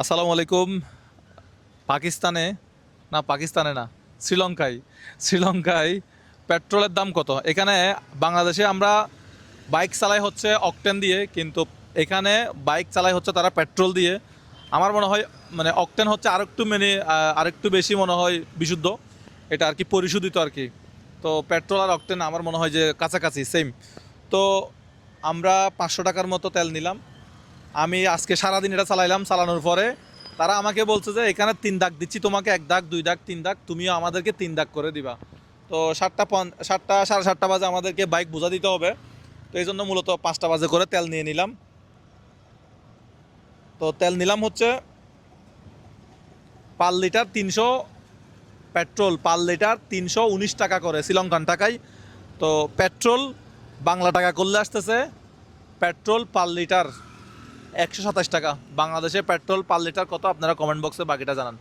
আসসালামু আলাইকুম। পাকিস্তানে? না পাকিস্তানে না শ্রীলঙ্কায়। শ্রীলঙ্কায় পেট্রোলের দাম কত? এখানে বাংলাদেশে আমরা বাইক চালাই হচ্ছে অকটেন দিয়ে কিন্তু এখানে বাইক চালাই হচ্ছে তারা পেট্রোল দিয়ে। আমার মনে হয় মানে অকটেন হচ্ছে আরেকটু মানে আহ, আরেকটু বেশি মনে হয় বিশুদ্ধ। এটা আর কি পরিশোধিত আর কি। তো পেট্রোল আর অকটেন আমার মনে হয় যে কাছাকাছি সেম তো আমরা পাঁচশো টাকার মতো তেল নিলাম। আমি আজকে সারাদিন এটা চালাইলাম, চালানোর পরে তারা আমাকে বলছে যে, এখানে তিন দাগ দিচ্ছি, তোমাকে এক দাগ, দুই দাগ, তিন দাগ, তুমিও আমাদেরকে তিন দাগ করে দিবা। তো সাতটা পন- সাতটা, সাড়ে সাতটা বাজে আমাদেরকে বাইক বোঝা দিতে হবে। তো এই জন্য মূলত পাঁচটা বাজে করে তেল নিয়ে নিলাম। তো তেল নিলাম হচ্ছে পার লিটার তিনশো পেট্রোল, পার লিটার তিনশো উনিশ টাকা করে শ্রীলঙ্কান টাকায়। তো পেট্রোল বাংলা টাকা করলে আসতেছে, পেট্রোল পার লিটার একশো সাতাশ টাকা। বাংলাদেশে পেট্রোল পার লিটার কত? আপনারা কমেন্ট বক্সে বাকিটা জানান।